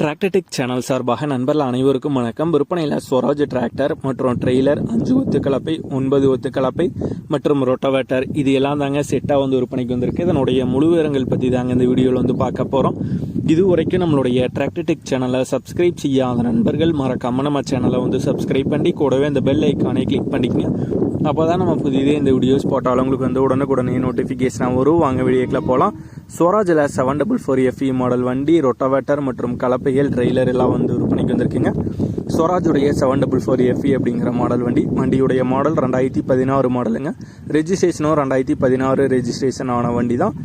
Tractor Tech channel சார்பாக நண்பர்கள் அனைவருக்கும் வணக்கம். விற்பனையில் ஸ்வராஜ் டிராக்டர் மற்றும் ட்ரெய்லர் அஞ்சு ஒத்து கலப்பை ஒன்பது ஒத்து கலப்பை மற்றும் ரொட்டவேட்டர் இது எல்லாம் தாங்க செட்டாக வந்து விற்பனைக்கு வந்திருக்கு. இதனுடைய முழு விவரங்கள் பற்றி தாங்க இந்த வீடியோவில் வந்து பார்க்க போகிறோம் இது வரைக்கும் நம்மளுடைய டிராக்டர்டெக் சேனலை சப்ஸ்கிரைப் செய்யாத நண்பர்கள் மறக்காமல் நம்ம சேனலை வந்து சப்ஸ்கிரைப் பண்ணி கூடவே இந்த பெல் ஐக்கானை கிளிக் பண்ணிக்கங்க. அப்போ தான் நம்ம புதிதே இந்த வீடியோஸ் போட்டாலும் உங்களுக்கு வந்து உடனுக்குடனே நோட்டிஃபிகேஷனாக வரும். வாங்க வீடியோக்கில் போகலாம் ஸ்வராஜில் seven double four FE model வண்டி ரொட்டவேட்டர் மற்றும் கலப்பைகள் ட்ரெய்லர் எல்லாம் வந்து விற்பனைக்கு வந்திருக்குங்க. ஸ்வராஜுடைய செவன் டபுள் ஃபோர் எஃப்இ அப்படிங்கிற மாடல் வண்டி. வண்டியுடைய மாடல் ரெண்டாயிரத்தி பதினாறு மாடலுங்க ரெஜிஸ்ட்ரேஷனும் ரெண்டாயிரத்தி பதினாறு ரெஜிஸ்ட்ரேஷன் ஆன வண்டி தான்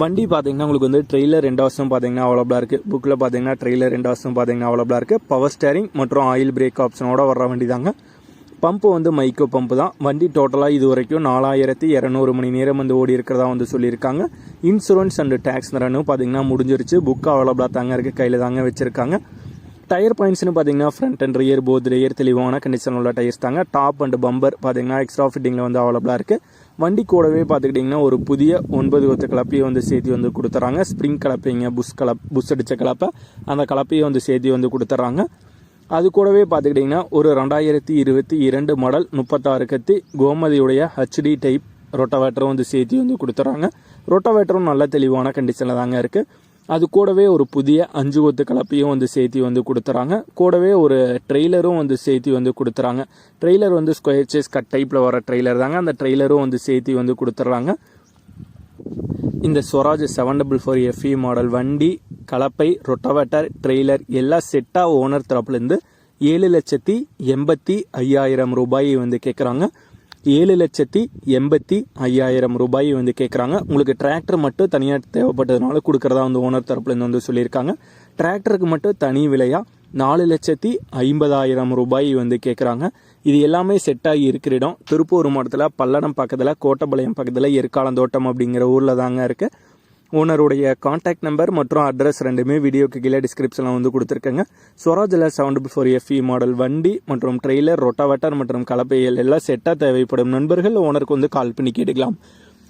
வண்டி பார்த்தீங்கன்னா உங்களுக்கு வந்து ட்ரெய்லர் ரெண்டு வருஷம் பார்த்தீங்கன்னா அவைலபிளாக இருக்குது புக்கில் பார்த்தீங்கன்னா ட்ரெய்லர் ரெண்டு வருஷம் பார்த்தீங்கன்னா அவைலபிளாக இருக்குது பவர் ஸ்டேரிங் மற்றும் ஆயில் பிரேக் ஆப்ஷனோட வர்ற வண்டி தாங்க. பம்பு வந்து மைக்கோ பம்பு தான். வண்டி டோட்டலாக இது வரைக்கும் நாலாயிரத்தி இரநூறு மணி நேரம் வந்து ஓடி இருக்கிறதா வந்து சொல்லியிருக்காங்க. இன்சூரன்ஸ் அண்ட் டேக்ஸ் ரன்னும் பார்த்தீங்கன்னா முடிஞ்சிருச்சு. புக் அவைலபிளாக தாங்க இருக்குது கையில் தாங்க வச்சுருக்காங்க. டயர் பாயிண்ட்ஸ்னு பார்த்தீங்கன்னா front and rear both rear தெளிவான கண்டிஷன் உள்ள டயர்ஸ் தாங்க. டாப் அண்ட் பம்பர் பார்த்தீங்கன்னா எக்ஸ்ட்ரா ஃபிட்டிங்கில் வந்து அவைலபிளாக இருக்குது வண்டி கூடவே பார்த்துக்கிட்டிங்கன்னா ஒரு புதிய ஒன்பது ஒத்த கலப்பையை வந்து சேர்த்து வந்து கொடுத்துறாங்க. ஸ்ப்ரிங் கலப்பைங்க புஷ் கலப் புஷ் அடித்த கலப்பை. அந்த கலப்பையை வந்து சேர்த்து வந்து கொடுத்துட்றாங்க அது கூடவே பார்த்துக்கிட்டிங்கன்னா ஒரு ரெண்டாயிரத்தி இருபத்தி இரண்டு மாடல் முப்பத்தாறு கத்தி கோமதியுடைய ஹச்டி டைப் ரொட்டவேட்டரும் வந்து சேர்த்து வந்து கொடுத்துறாங்க. ரொட்டவேட்டரும் நல்ல தெளிவான கண்டிஷனில் தாங்க இருக்குது அது கூடவே ஒரு புதிய அஞ்சு கொத்து கலப்பையும் வந்து சேர்த்து வந்து கொடுத்துறாங்க. கூடவே ஒரு ட்ரெய்லரும் வந்து சேர்த்து வந்து கொடுத்துறாங்க. ட்ரெய்லர் வந்து ஸ்கொயர் சேஸ் கட் டைப்பில் வர ட்ரெய்லர் தாங்க. அந்த ட்ரெய்லரும் வந்து சேர்த்து வந்து கொடுத்துட்றாங்க இந்த Swaraj seven double four FE model வண்டி கலப்பை ரொட்டவேட்டர் ட்ரெய்லர் எல்லாம் செட்டாக ஓனர் தரப்புலேருந்து ஏழு லட்சத்தி எண்பத்தி ஐயாயிரம் ரூபாயை வந்து கேட்குறாங்க ஏழு லட்சத்தி எண்பத்தி ஐயாயிரம் ரூபாய் வந்து கேட்குறாங்க உங்களுக்கு டிராக்டர் மட்டும் தனியாக தேவைப்பட்டதுனால கொடுக்குறதா வந்து ஓனர் தரப்புலேருந்து வந்து சொல்லியிருக்காங்க. டிராக்டருக்கு மட்டும் தனி விலையாக நாலு லட்சத்தி ஐம்பதாயிரம் ரூபாய் வந்து கேட்குறாங்க இது எல்லாமே செட்டாகி இருக்கிற இடம். திருப்பூர் மாவட்டத்தில் பல்லடம் பக்கத்தில் கோட்டப்பாளையம் பக்கத்தில் எற்காலந்தோட்டம் அப்படிங்கிற ஊரில் தாங்க இருக்குது ஓனருடைய காண்டாக்ட் நம்பர் மற்றும் அட்ரஸ் ரெண்டுமே வீடியோக்கு கீழே டிஸ்கிரிப்ஷனில் வந்து கொடுத்துருக்கேங்க. ஸ்வராஜில் seven double four FE model வண்டி மற்றும் ட்ரெய்லர் ரொட்டாவட்டர் மற்றும் கலப்பைகள் எல்லாம் செட்டாக தேவைப்படும். நண்பர்கள் ஓனருக்கு வந்து கால் பண்ணி கேட்டுக்கலாம்.